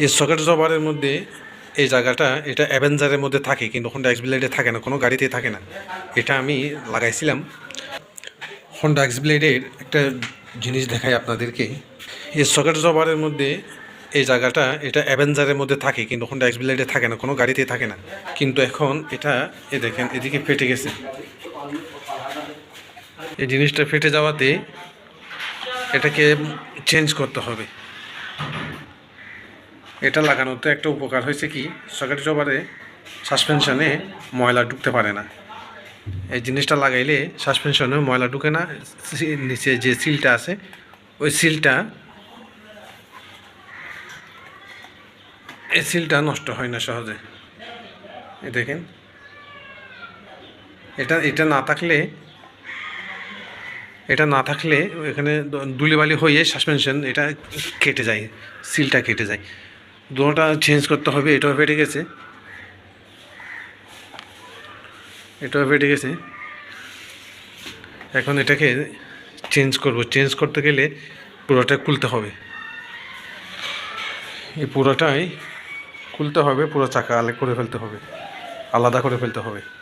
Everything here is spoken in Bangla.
এই সকেট জবারের মধ্যে এই জায়গাটা, এটা অ্যাভেঞ্জারের মধ্যে থাকে, কিন্তু হোন্ডা এক্সব্লেডে থাকে না, কোনো গাড়িতে থাকে না। এটা আমি লাগাইছিলাম। হোন্ডা এক্সব্লেডের একটা জিনিস দেখাই আপনাদেরকে। এই সকেট জবারের মধ্যে এই জায়গাটা, এটা অ্যাভেঞ্জারের মধ্যে থাকে, কিন্তু হোন্ডা এক্সব্লেডে থাকে না, কোনো গাড়িতে থাকে না। কিন্তু এখন এটা এ দেখেন, এদিকে ফেটে গেছে। এই জিনিসটা ফেটে যাওয়াতে এটাকে চেঞ্জ করতে হবে। এটা লাগানোতে একটা উপকার হয়েছে কি, সকেট জবারে সাসপেনশনে ময়লা ঢুকতে পারে না। এই জিনিসটা লাগাইলে সাসপেনশনে ময়লা ঢুকে না নিচে যে সিলটা আছে, ওই সিলটা, এই সিলটা নষ্ট হয় না সহজে। দেখেন। এটা এটা না থাকলে, এটা না থাকলে এখানে দুলিবালি হয়ে সাসপেনশন এটা কেটে যায়, সিলটা কেটে যায়। দুটোটা চেঞ্জ করতে হবে, এটাও ফেটে গেছে। এটাও ফেটে গেছে। এখন এটাকে চেঞ্জ করব। চেঞ্জ করতে গেলে পুরোটা খুলতে হবে। এই পুরোটাই খুলতে হবে, পুরো চাকা আলাদা করে ফেলতে হবে। আলাদা করে ফেলতে হবে।